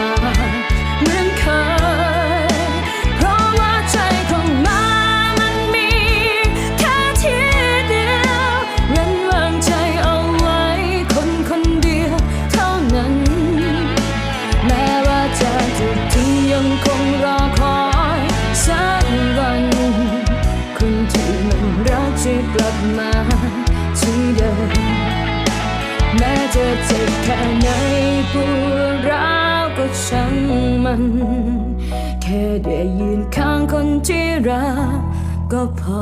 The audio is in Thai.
มาเหมือนเคย เพราะว่าใจของมามันมีแค่ที่เดียวเว้นวางใจเอาไว้คนคนเดียวเท่านั้น แม้ว่าจะถูกทิ้งยังคงรอคอยสักวันคนที่มันรักจะกลับมาที่เดิมแม้จะเจ็บแค่ไหนปวดร้าวก็ ช่างมัน แค่ได้ยืนข้างคนที่รักก็พอ